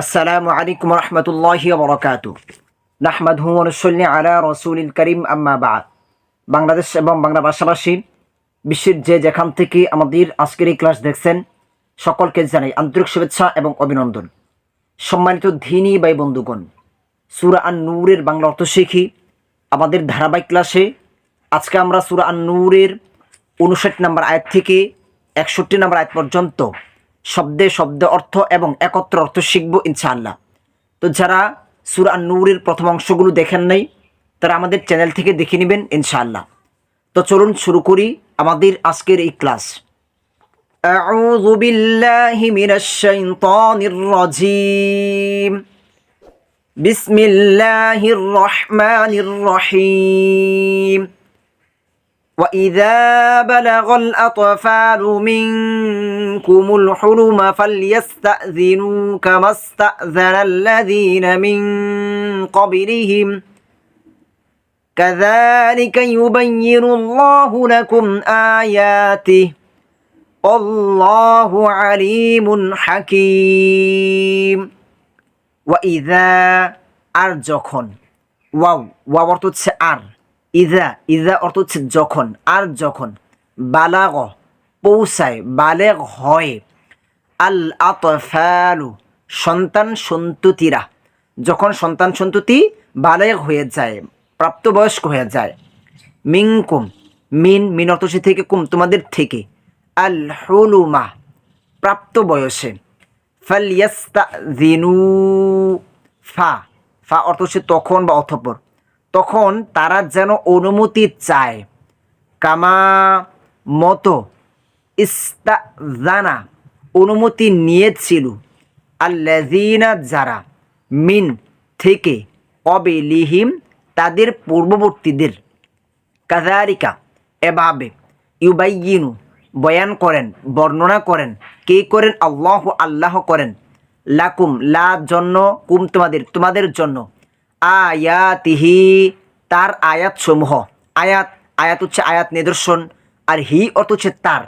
আসসালামু আলাইকুম রহমতুল্লাহি বরকাত নাহমাদহু অনুসল্লি আলা রসুলিল করিম, আম্মা বাদ। বাংলাদেশ এবং বাংলা ভাষাভাষী বিশ্বের যে যেখান থেকে আমাদের আজকের এই ক্লাস দেখছেন, সকলকে জানাই আন্তরিক শুভেচ্ছা এবং অভিনন্দন। সম্মানিত ধিনী বাই বন্ধুগণ, সুরা আন নূরের বাংলা অর্থ শিখি আমাদের ধারাবাহিক ক্লাসে আজকে আমরা সুরা আন নূরের উনষাট নম্বর আয়াত থেকে একষট্টি নম্বর আয়াত পর্যন্ত শব্দে শব্দ অর্থ এবং একত্র অর্থ শিখব ইনশাআল্লাহ তো যারা সুরা আন নূরের প্রথম অংশগুলো দেখেন নাই তারা আমাদের চ্যানেল থেকে দেখে নেবেন ইনশাআল্লাহ তো চলুন শুরু করি আমাদের আজকের এই ক্লাস أعوذ بالله من الشيطان الرجيم بسم الله الرحمن الرحيم وإذا بلغ الأطفال منكم الحلم فليستأذنوا كما استأذن الذين من قبلهم كذلك يبين الله لكم آياته والله عليم حكيم. وإذا أرجوكم واو واو أر ইদা ইদা অর্থ হচ্ছে যখন, আর যখন। বালাগ, পৌঁছায়, বালেগ হয়। আল আতফালু, সন্তান সন্ততিরা। যখন সন্তান সন্ততি বালেগ হয়ে যায়, প্রাপ্তবয়স্ক হয়ে যায়। মিনকুম, মিন মিন অর্থ থেকে, কুম, তোমাদের থেকে। আল হুলুমা, প্রাপ্ত বয়সে। ফালিয়াস্তাযিনু ফা ফা অর্থ হচ্ছে তখন বা অথপর। তখন তারা যেন অনুমতি চায়। কামা মতো ইস্তাজানা অনুমতি নিয়েছিল। আল্লাযিনা যারা মিন থেকে কবে লিহিম তাদের পূর্ববর্তীদের। কাজারিকা এভাবে ইউবাইয়িনু, বয়ান করেন, বর্ণনা করেন, কে করেন? আল্লাহ আল্লাহ করেন। লাকুম, লা জন্য, কুম তোমাদের তোমাদের জন্য। আয়াতিহি, তার আয়াত সমূহ আয়াত আয়াত হচ্ছে আয়াত নিদর্শন, আর হি অর্থ হচ্ছে তার।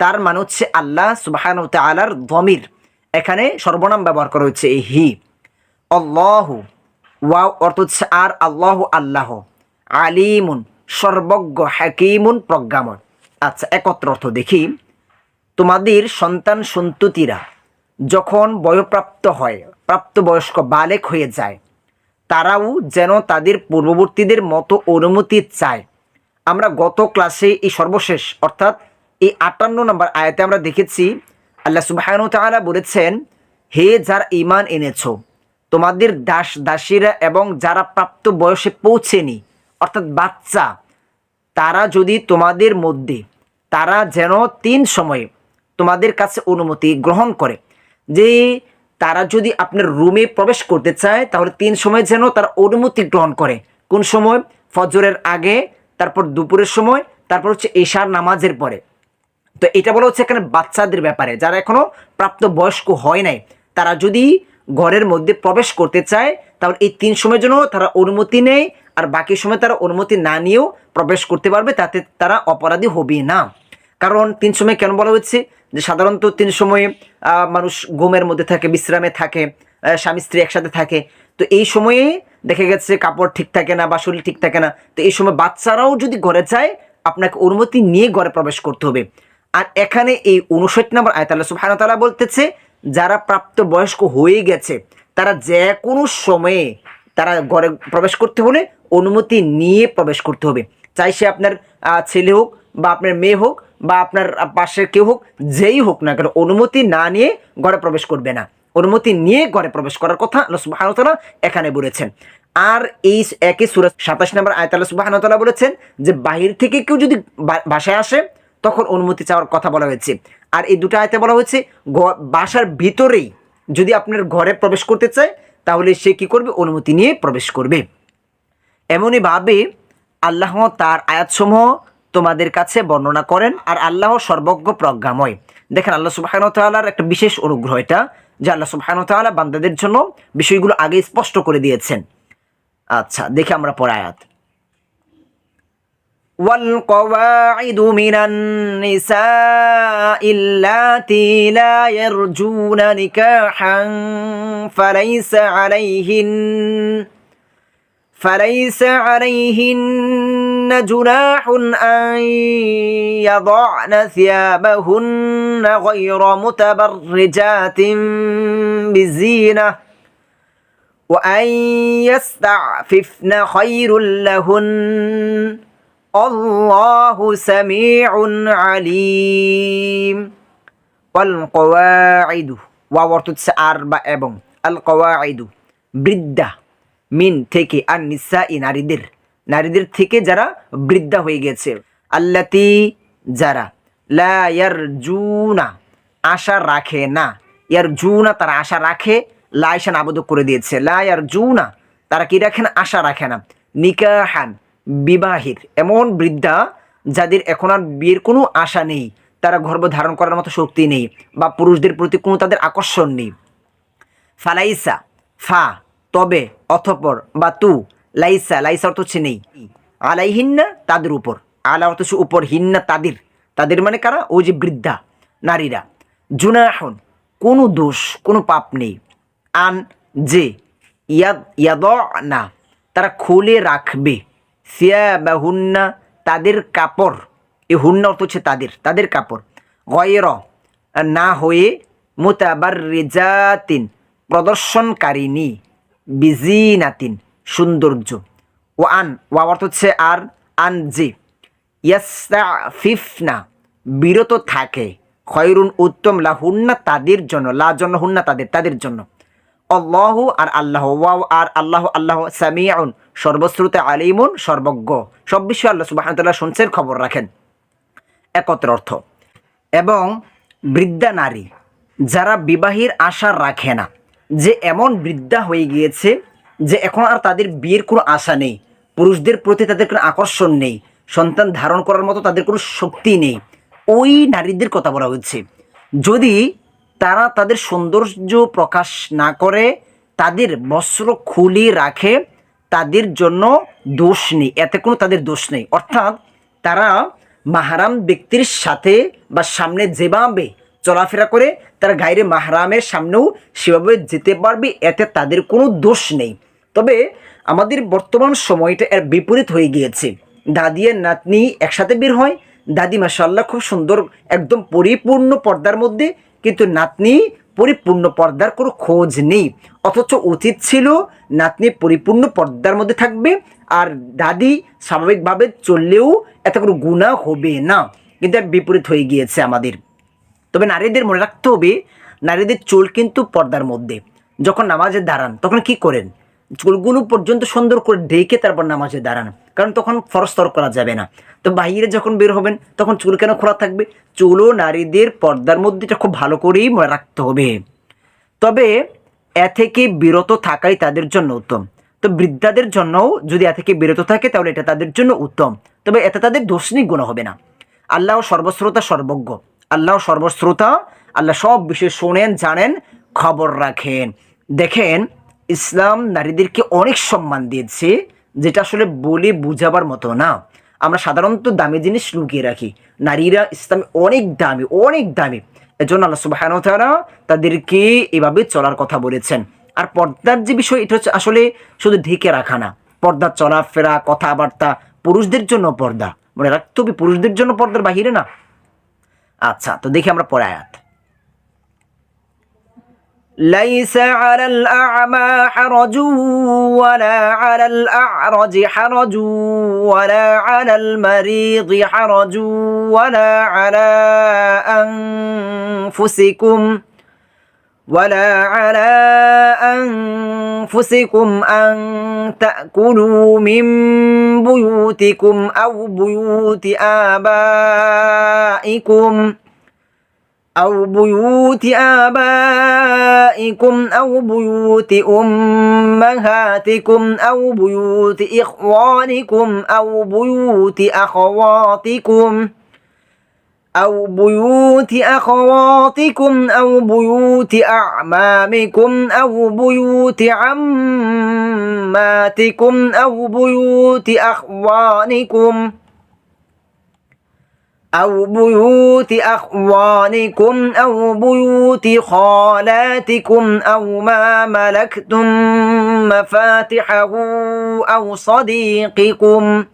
তার মানে হচ্ছে আল্লাহ সুবাহান তালার ধমির এখানে সর্বনাম ব্যবহার করা হচ্ছে এই হি। আল্লাহ, ওয়াও অর্থ হচ্ছে আর, আল্লাহ আল্লাহ। আলিমুন, সর্বজ্ঞ, হাকিমুন প্রজ্ঞামন আচ্ছা একত্র অর্থ দেখি। তোমাদের সন্তান সন্ততিরা যখন বয়প্রাপ্ত হয়, প্রাপ্তবয়স্ক, বালেক হয়ে যায় তারাও যেন তাদের পূর্ববর্তীদের মতো অনুমতি চায়। আমরা গত ক্লাসে এই সর্বশেষ, অর্থাৎ এই আটান্ন নম্বর আয়াতে আমরা দেখেছি, আল্লাহ সুবাহানু তাআলা বলেছেন, হে যার ইমান এনেছো, তোমাদের দাস দাসীরা এবং যারা প্রাপ্ত বয়সে পৌঁছেনি, অর্থাৎ বাচ্চা, তারা যদি তোমাদের মধ্যে, তারা যেন তিন সময়ে তোমাদের কাছে অনুমতি গ্রহণ করে, যে তারা যদি আপনার রুমে প্রবেশ করতে চায়, তাহলে তিন সময় যেন তারা অনুমতি গ্রহণ করে। কোন সময়? ফজরের আগে, তারপর দুপুরের সময়, তারপর হচ্ছে এশার নামাজের পরে। তো এটা বলা হচ্ছে এখানে বাচ্চাদের ব্যাপারে। যারা এখনও প্রাপ্ত বয়স্ক হয় নাই, তারা যদি ঘরের মধ্যে প্রবেশ করতে চায়, তাহলে এই তিন সময়ের জন্য তারা অনুমতি নেয়, আর বাকি সময় তারা অনুমতি না নিয়েও প্রবেশ করতে পারবে, তাতে তারা অপরাধী হবে না। কারণ তিন সময় কেন বলা হচ্ছে? যে সাধারণত তিন সময়ে মানুষ ঘুমের মধ্যে থাকে, বিশ্রামে থাকে স্বামী স্ত্রী একসাথে থাকে। তো এই সময়ে দেখা গেছে কাপড় ঠিক থাকে না বা শরীর ঠিক থাকে না। তো এই সময় বাচ্চারাও যদি ঘরে যায়, আপনাকে অনুমতি নিয়ে ঘরে প্রবেশ করতে হবে। আর এখানে এই উনষাট নম্বর আয়ত আল্লাহ সুবহানাহু বলতেছে, যারা প্রাপ্ত বয়স্ক হয়ে গেছে, তারা যে কোনো সময়ে তারা ঘরে প্রবেশ করতে হলে অনুমতি নিয়ে প্রবেশ করতে হবে। চাই সে আপনার ছেলে হোক বা আপনার মেয়ে হোক বা আপনার পাশের কেউ হোক, যেই হোক না কেন, অনুমতি না নিয়ে ঘরে প্রবেশ করবে না। অনুমতি নিয়ে ঘরে প্রবেশ করার কথা সুবহানাহু এখানে বলেছেন। আর এই একই সুরা সাতাশ নম্বর আয়ত আল্লাহ সুবহানাহু বলেছেন যে, বাহির থেকে কেউ যদি বাসায় আসে, তখন অনুমতি চাওয়ার কথা বলা হয়েছে। আর এই দুটো আয়তে বলা হয়েছে বাসার ভিতরেই যদি আপনার ঘরে প্রবেশ করতে চায়, তাহলে সে কি করবে? অনুমতি নিয়ে প্রবেশ করবে। এমনইভাবে আল্লাহ তার আয়াতসমূহ তোমাদের কাছে বর্ণনা করেন আর আল্লাহ সর্বজ্ঞ প্রজ্ঞাময় দেখেন আল্লাহ সুবাহান তাল্লাহার একটা বিশেষ অনুগ্রহ এটা যে আল্লাহ সুবাহান তাল্লাহ বান্দাদের জন্য বিষয়গুলো আগে স্পষ্ট করে দিয়েছেন আচ্ছা দেখে আমরা পরে আয়াত والقواعد من النساء اللاتي لا يرجون نكاحا فليس عليهن فليس عليهن جناح أن يضعن ثيابهن غير متبرجات بالزينة وأن يستعففن خير لهن الله سميع عليم. والقواعد وورتت سأربع أبن القواعد بردة মিন থেকে আর নিসা ই নারীদের নারীদের থেকে যারা বৃদ্ধা হয়ে গেছে। আল্লাতি যারা, লা ইয়ার জুনা আশা রাখে না। ইয়ার জুনা তারা আশা রাখে, লা আশা নাবোধক করে দিয়েছে। লা ইয়ার জুনা তারা কি রাখে না? আশা রাখে না। নিকাহান বিবাহের এমন বৃদ্ধা যাদের এখন আর বিয়ের কোনো আশা নেই। তারা গর্ভ ধারণ করার মতো শক্তি নেই বা পুরুষদের প্রতি কোনো তাদের আকর্ষণ নেই। ফালাইসা, ফা তবে, অথপর, বা তু, লাইসা লাইসা অর্থ হচ্ছে নেই। আলাইহিন্না, তাদের উপর। আলা অর্থ হচ্ছে উপর, হিন্না, তাদের। তাদের মানে কারা? ওই যে বৃদ্ধা, নারীরা। জুনাহন, কোনো দোষ, কোনো পাপ নেই। আন, যে, ইয়াদ ইয়াদ না তারা খুলে রাখবে। সিয়া বা হুন্না তাদের কাপড়। এ হুন্না অর্থ হচ্ছে তাদের তাদের কাপড়। গয়ের, না হয়ে মোতাবার রেজাতিন প্রদর্শনকারিনী বিজিনাতিন, সৌন্দর্য। ও আন ওয়া অর্থ হচ্ছে আর, আন, যে। ইয়াস্তাফিফনা, বিরত থাকে। খয়রুন উত্তম লা হুন্না তাদের জন্য লা জন্য হুন্না তাদের তাদের জন্য। আল্লাহ আর আল্লাহ, ওয়াও আর আল্লাহ আল্লাহ সামিয়াউন সর্বশ্রুতে আলিমুন, সর্বজ্ঞ। সব বিষয়ে আল্লাহ সুবাহ শুনছেন, খবর রাখেন। একত্র অর্থ। এবং বৃদ্ধা নারী, যারা বিবাহের আশা রাখে না যে এমন বৃদ্ধা হয়ে গিয়েছে যে এখন আর তাদের বিয়ের কোনো আশা নেই। পুরুষদের প্রতি তাদের কোনো আকর্ষণ নেই। সন্তান ধারণ করার মতো তাদের কোনো শক্তি নেই। ওই নারীদের কথা বলা হচ্ছে যদি তারা তাদের সৌন্দর্য প্রকাশ না করে, তাদের বস্ত্র খুলে রাখে, তাদের জন্য দোষ নেই। এতে কোনো তাদের দোষ নেই। অর্থাৎ তারা মাহারাম ব্যক্তির সাথে বা সামনে যেভাবে চলাফেরা করে তারা গাইরে মাহরামের সামনেও সেভাবে যেতে পারবে, এতে তাদের কোনো দোষ নেই। তবে আমাদের বর্তমান সময়টা এর বিপরীত হয়ে গিয়েছে। দাদি আর নাতনি একসাথে বের হয়। দাদি মাসাল্লাহ খুব সুন্দর একদম পরিপূর্ণ পর্দার মধ্যে, কিন্তু নাতনি পরিপূর্ণ পর্দার কোনো খোঁজ নেই। অথচ উচিত ছিল নাতনি পরিপূর্ণ পর্দার মধ্যে থাকবে আর দাদি স্বাভাবিকভাবে চললেও এত কোনো গুণা হবে না। কিন্তু এর বিপরীত হয়ে গিয়েছে আমাদের। তবে নারীদের মনে রাখতে হবে, নারীদের চুল কিন্তু পর্দার মধ্যে। যখন নামাজে দাঁড়ান, তখন কি করেন? চুলগুলো পর্যন্ত সুন্দর করে ঢেকে তারপর নামাজে দাঁড়ান। কারণ তখন ফরস্তর করা যাবে না। তো বাইরে যখন বের হবেন, তখন চুল কেন খোলা থাকবে? চুলও নারীদের পর্দার মধ্যে এটা খুব ভালো করেই মনে রাখতে হবে। তবে এ থেকে বিরত থাকাই তাদের জন্য উত্তম। তো বৃদ্ধাদের জন্যও যদি এ থেকে বিরত থাকে, তাহলে এটা তাদের জন্য উত্তম। তবে এতে তাদের দোষ নিয়ে গুণ হবে না। আল্লাহ সর্বশ্রোতা সর্বজ্ঞ। আল্লাহ সর্বশ্রোতা, আল্লাহ সব বিষয় শোনেন, জানেন, খবর রাখেন। দেখেন, ইসলাম নারীদেরকে অনেক সম্মান দিয়েছে, যেটা আসলে বলে বুঝাবার মতো না। আমরা সাধারণত দামি জিনিস লুকিয়ে রাখি। নারীরা ইসলামে অনেক দামি অনেক দামি। এজন্য আল্লাহ সুবাহ তাদেরকে এভাবে চলার কথা বলেছেন। আর পর্দার যে বিষয়, এটা হচ্ছে আসলে শুধু ঢেকে রাখা না। পর্দার চলাফেরা, কথাবার্তা, পুরুষদের জন্য পর্দা। মনে রাখতে হবে, পুরুষদের জন্য পর্দার বাহিরে না। আচ্ছা তো দেখি আমরা পরে আয়াত ليس على الأعمى حرج ولا على الأعرج حرج ولا على المريض حرج ولا على أنفسكم ولا على أنفسكم أن تأكلوا من بيوتكم أو بيوت آبائكم أو بيوت آبائكم أو بيوت أمهاتكم أو بيوت إخوانكم أو بيوت أخواتكم أو بيوت أخواتكم أو بيوت أعمامكم أو بيوت عماتكم أو بيوت أخوانكم أو بيوت أخوانكم أو بيوت خالاتكم أو ما ملكتم مفاتحه أو صديقكم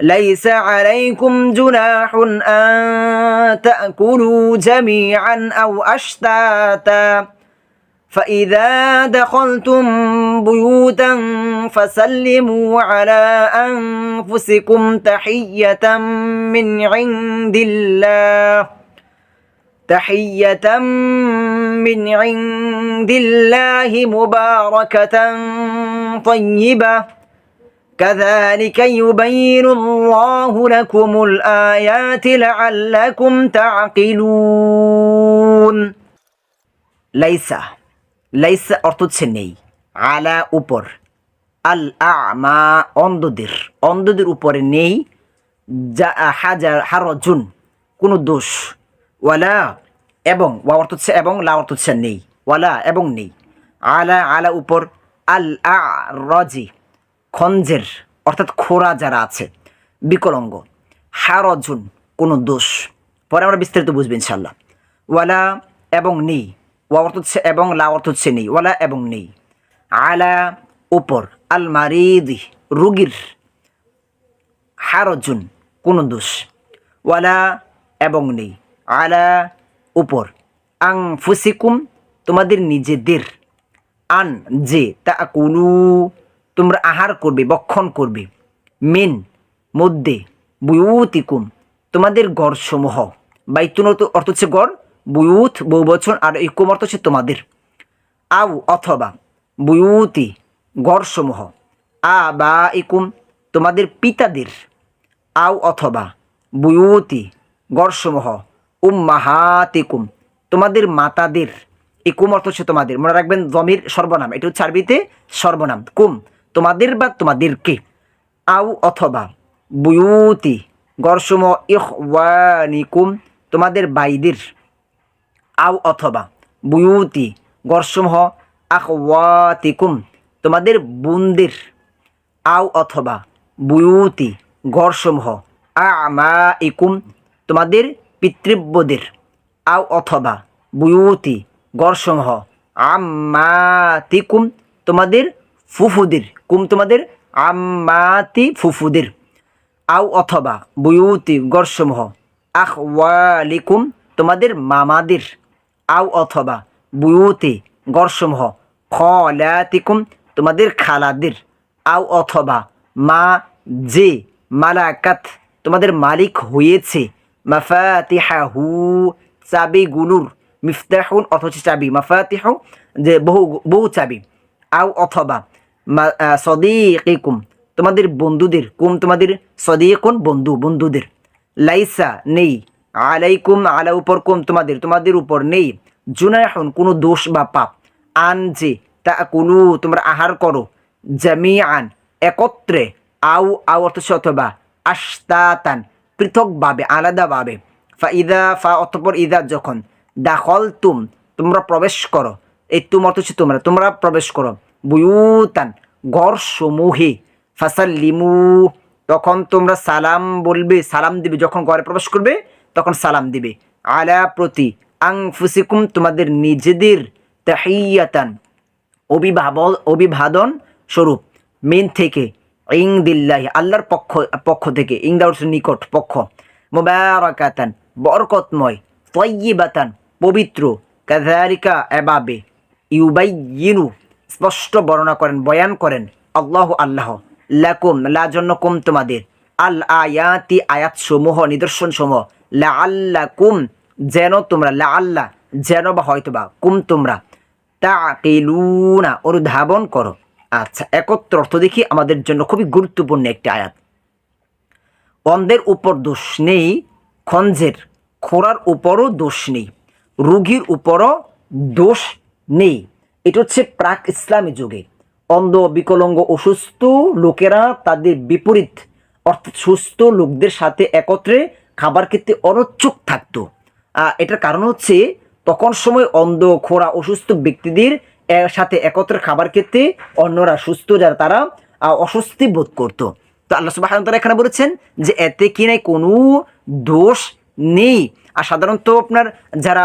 ليس عليكم جناح أن تأكلوا جميعا أو أشتاتا. فإذا دخلتم بيوتا فسلموا على أنفسكم تحية من عند الله. تحية من عند الله مباركة طيبة. كذلك يبين الله لكم الآيات لعلكم تعقلون লাইসা লাইসা অর্থ হচ্ছে নেই আলা উপর আল আমা অন্ধদের অন্ধদের উপরে নেই যা হাজার হারজুন কোনো দোষ ওয়ালা এবং ওয়া অর্থ হচ্ছে এবং লা অর্থ হচ্ছে নেই ওয়ালা এবং নেই আলা আলা উপর আল আ রজি খঞ্জের, অর্থাৎ খোরা যারা আছে, বিকলঙ্গ, হারজুন, কোনো দোষ। পরে আমরা বিস্তারিত বুঝব ইনশাল্লাহ ওয়ালা এবং নেই। ওয়া অর্থ হচ্ছে এবং, লা অর্থ হচ্ছে নেই। ওয়ালা এবং নেই। আলা, উপর। আল মারিদি, রুগীর। হারজুন, কোনো দোষ। ওয়ালা এবং নেই। আলা, উপর। আং ফুসিকুম তোমাদের নিজেদের। আন যে তা কুলু তোমরা আহার করবে, বক্ষণ করবে। মেন, মধ্যে, বুয়ুতিকুম, তোমাদের গড়সমূহ বাইতুন অর্থ হচ্ছে গড় বুয়ুত, বহুবচন, আর ইকুম অর্থ হচ্ছে তোমাদের। আউ, অথবা, বুয়ুতি গড়সমূহ আ, বা, ইকুম, তোমাদের পিতাদের। আও অথবা, বুয়ুতি গড়সমূহ উম্মাহাতিকুম, তোমাদের মাতাদের। এই কুম অর্থ হচ্ছে তোমাদের। মনে রাখবেন জমির সর্বনাম। এটা হচ্ছে আরবিতে সর্বনাম। কুম তোমাদের বা তোমাদেরকে? আউ অথবা, বুয়ুতি গড়সমূহ ইহওয়ানিকুম তোমাদের বাইদের। আউ অথবা, বুয়ুতি গড়সমূহ আখওয়াতিকুম, তোমাদের বোনদের। আউ অথবা, বুয়ুতি গড়সমূহ আমা ইকুম তোমাদের পিতৃব্যদের। আও অথবা, বুয়ুতি গড়সমূহ আম্মাতিকুম তোমাদের ফুফুদের, কুম তোমাদের? আম্মাতি ফুফুদের। আও অথবা বুয়ুতি গড়সমূহ। আখওয়ালিকুম তোমাদের মামাদের। আও অথবা বুয়ুতি গড়সমূহ। খলাতিকুম তোমাদের খালাদের। আও অথবা মা যে মালাকাত তোমাদের মালিক হয়েছে। মাফাতিহাহু চাবিগুলোর মিফতাহুন অথচ চাবি। মাফাতিহু যে বহু বহু চাবি। আও অথবা সদিকুম তোমাদের বন্ধুদের, কুম তোমাদের সদিকুন বন্ধু, বন্ধুদের। লাইসা নেই। আলাইকুম, আলা উপর কুম তোমাদের তোমাদের উপর নেই। জুনাহন কোনো দোষ বা পাপ। আন যে, তা কুলু, তোমরা আহার করো। জামি আন একত্রে আউ আউ অর্থ অথবা আস্তাতান পৃথকভাবে, আলাদাভাবে। ফা ইদা, ফা অতপর ইদা যখন দাখল তুম তোমরা প্রবেশ করো। এই তুম অর্থ তোমরা তোমরা প্রবেশ করো। বুয়ুতান গড় সমূহে ফাসাল্লিমু, তখন তোমরা সালাম বলবে, সালাম দিবে। যখন ঘরে প্রবেশ করবে, তখন সালাম দিবে। আলা প্রতি আং ফুসিকুম তোমাদের নিজেদের তাহিয়াতান অভিভাব অভিবাদন স্বরূপ। মেন থেকে ইং দিল্লাহি আল্লাহর পক্ষ পক্ষ থেকে ইং দাউর নিকট পক্ষ। মোবারকাতান, বরকতময় তয়্যিবাতান পবিত্র। কাজারিকা এবাবে, ইউবাইয়িনু স্পষ্ট বর্ণনা করেন, বয়ান করেন, আল্লাহ আল্লাহ, লাকুম লা জন্য কুম তোমাদের। আল আয়াতি আয়াত সমূহ নিদর্শন সমূহ লা আল্লা কুম যেন তোমরা লা আল্লাহ যেন বা হয়তোবা কুম তোমরা তা কেলুনা অনুধাবন করো। আচ্ছা একত্র অর্থ দেখি, আমাদের জন্য খুবই গুরুত্বপূর্ণ একটি আয়াত। অন্ধের উপর দোষ নেই, খঞ্জের, খোরার উপরও দোষ নেই, রুগীর উপরও দোষ নেই। এটা হচ্ছে প্রাক ইসলামী যুগে। অন্ধ, বিকলঙ্গ, অসুস্থ লোকেরা তাদের বিপরীত, অর্থাৎ সুস্থ লোকদের সাথে একত্রে খাবার খেতে অনচ্ছুক থাকতো। এটার কারণ হচ্ছে তখন সময় অন্ধ খোরা অসুস্থ ব্যক্তিদের সাথে একত্রে খাবার খেতে অন্যরা সুস্থ, যারা তারা অস্বস্তি বোধ করতো। তো আল্লাহ সুবাহ এখানে বলেছেন যে এতে কি নাই কোনো দোষ নেই। আর সাধারণত আপনার যারা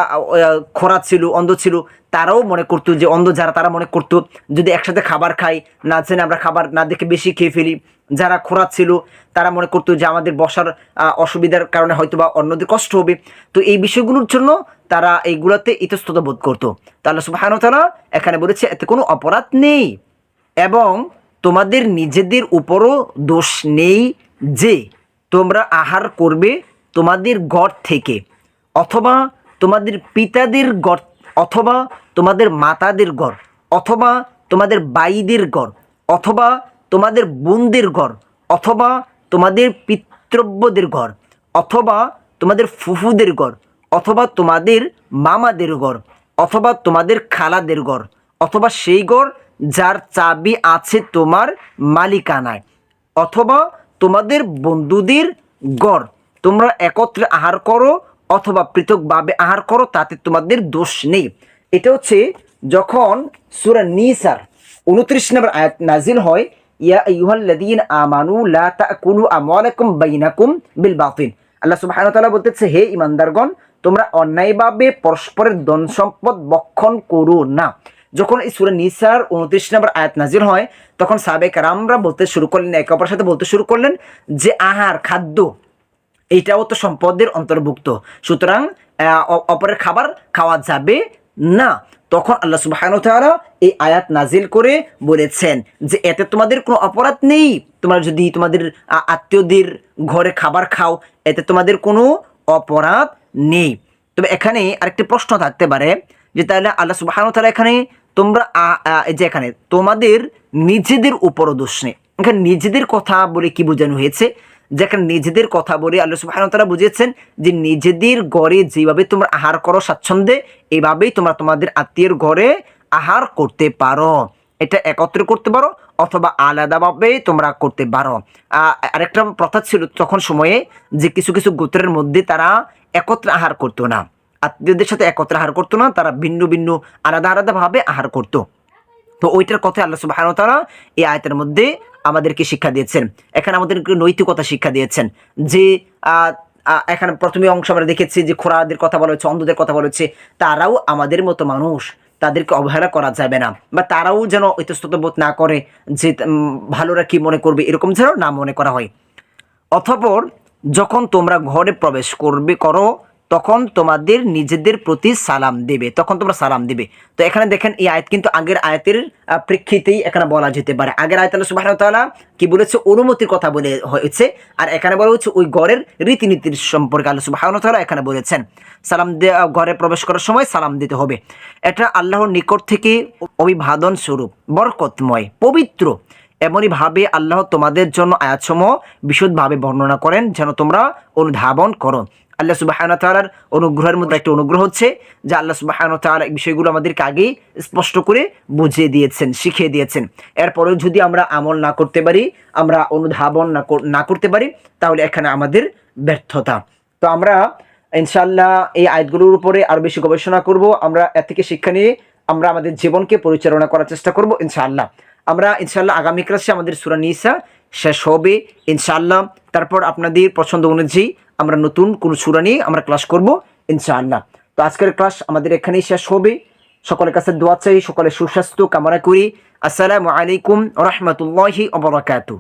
খোরা ছিল, অন্ধ ছিল, তারাও মনে করতো যে অন্ধ যারা, তারা মনে করতো যদি একসাথে খাবার খাই, না জেনে আমরা খাবার না দেখে বেশি খেয়ে ফেলি। যারা খোরা ছিল, তারা মনে করতো যে আমাদের বসার অসুবিধার কারণে হয়তো বা অন্যদের কষ্ট হবে। তো এই বিষয়গুলোর জন্য তারা এইগুলোতে ইতস্তত বোধ করতো। তাহলে সুবাহানতালা এখানে বলেছে, এতে কোনো অপরাধ নেই। এবং তোমাদের নিজেদের উপরও দোষ নেই যে তোমরা আহার করবে তোমাদের গড় থেকে। অথবা তোমাদের পিতাদের গড়, অথবা তোমাদের মাতাদের গড়, অথবা তোমাদের বাইদের গড়, অথবা তোমাদের বোনদের ঘর অথবা তোমাদের পিতৃব্যদের ঘর অথবা তোমাদের ফুফুদের ঘর অথবা তোমাদের মামাদের ঘর অথবা তোমাদের খালাদের ঘর অথবা সেই ঘর যার চাবি আছে তোমার মালিকানায়, অথবা তোমাদের বন্ধুদের গড়। তোমরা একত্রে আহার করো অথবা পৃথকভাবে আহার করো, তাতে তোমাদের দোষ নেই। এটা হচ্ছে যখন সুরা নিসার উনত্রিশ নম্বর আয়াত নাজিল হয়, ইয়া আইয়ুহাল্লাযীনা আমানু লা তাকুলু আমওয়ালাকুম বাইনাকুম বিল বাতিল। আল্লাহ সুবহানাহু তাআলা বলতেছে, হে ঈমানদারগণ, তোমরা অন্যায়ভাবে পরস্পরের ধন সম্পদ বক্ষণ করো না। যখন এই সূরা নিসার উনত্রিশ নম্বর আয়াত নাজিল হয়, তখন সাবেক রামরা বলতে শুরু করলেন, একে অপরের সাথে বলতে শুরু করলেন যে, আহার, খাদ্য এইটাও তো সম্পদের অন্তর্ভুক্ত। সুতরাং অপরের খাবার খাওয়া যাবে না। তখন আল্লাহ সুবাহানুতালা এই আয়াত নাজিল করে বলেছেন যে, এতে তোমাদের কোনো অপরাধ নেই। তোমরা যদি তোমাদের আত্মীয়দের ঘরে খাবার খাও, এতে তোমাদের কোনো অপরাধ নেই। তবে এখানে আরেকটি প্রশ্ন থাকতে পারে যে, তাহলে আল্লাহ সুবাহানু তাআলা এখানে তোমরা যে এখানে, তোমাদের নিজেদের উপর দোষ নেই। এখানে নিজেদের কথা বলে কি বোঝানো হয়েছে? যেখানে নিজেদের কথা বলে আল্লাহ তাআলা বুঝিয়েছেন যে নিজেদের ঘরে যেভাবে তোমরা আহার করো স্বাচ্ছন্দ্যে, এভাবেই তোমরা তোমাদের আত্মীয়ের ঘরে আহার করতে পারো। এটা একত্রে করতে পারো অথবা আলাদাভাবে তোমরা করতে পারো। আরেকটা প্রথা ছিল তখন সময়ে যে কিছু কিছু গোত্রের মধ্যে তারা একত্রে আহার করতো না। আত্মীয়দের সাথে একত্রে আহার করতো না, তারা ভিন্ন ভিন্ন, আলাদা আলাদাভাবে আহার করতো। তো ওইটার কথা আল্লাহ সুবাহান তারা এই আয়তের মধ্যে আমাদেরকে শিক্ষা দিয়েছেন। এখানে আমাদেরকে নৈতিকতা শিক্ষা দিয়েছেন। যে এখানে প্রথমে অংশ আমরা দেখেছি যে খোরাদের কথা বলা হচ্ছে অন্ধদের কথা বলা হচ্ছে তারাও আমাদের মতো মানুষ। তাদেরকে অবহেলা করা যাবে না। বা তারাও যেন ইতস্তত বোধ না করে যে ভালোরা কি মনে করবে, এরকম যেন না মনে করা হয়। অথপর যখন তোমরা ঘরে প্রবেশ করবে, করো তখন তোমাদের নিজেদের প্রতি সালাম দেবে, তখন তোমরা সালাম দেবে। তো এখানে দেখেন এই আয়াত কিন্তু আগের আয়াতের প্রেক্ষিতেই এখানে বলা যেতে পারে। আগের আয়াত আল্লাহ সুবহানাহু কি বলেছে? অনুমতির কথা বলে হয়েছে। আর এখানে বলা হচ্ছে ওই ঘরের রীতিনীতির সম্পর্কে আল্লাহ তাআলা এখানে বলেছেন, সালাম দেওয়া ঘরে প্রবেশ করার সময় সালাম দিতে হবে। এটা আল্লাহর নিকট থেকে অভিবাদন স্বরূপ, বরকতময়, পবিত্র। এমনইভাবে আল্লাহ তোমাদের জন্য আয়াতসমূহ বিশদভাবে বর্ণনা করেন, যেন তোমরা অনুধাবন করো। আল্লাহ সুবাহান তালার অনুগ্রহের মধ্যে একটা অনুগ্রহ হচ্ছে যে আল্লাহ সুবাহান তালা এই বিষয়গুলো আমাদেরকে আগেই স্পষ্ট করে বুঝিয়ে দিয়েছেন, শিখিয়ে দিয়েছেন। এরপরেও যদি আমরা আমল না করতে পারি, আমরা অনুধাবন না করতে পারি, তাহলে এখানে আমাদের ব্যর্থতা। তো আমরা ইনশাল্লাহ এই আয়াতগুলোর উপরে আরও বেশি গবেষণা করব। আমরা এর থেকে শিক্ষা নিয়ে আমরা আমাদের জীবনকে পরিচালনা করার চেষ্টা করব ইনশাআল্লাহ। আমরা ইনশাআল্লাহ আগামী ক্লাসে আমাদের সুরা নিসা শেষ হবে ইনশাআল্লাহ। তারপর আপনাদের পছন্দ অনুযায়ী আমরা নতুন কোনো সুরা নিয়ে আমরা ক্লাস করব, ইনশাআল্লাহ। তো আজকের ক্লাস আমাদের এখানেই শেষ হবে। সকলের কাছে দোয়া চাই, সকলের সুস্বাস্থ্য কামনা করি। আসসালামু আলাইকুম রহমতুল্লাহি ওবরাকাতু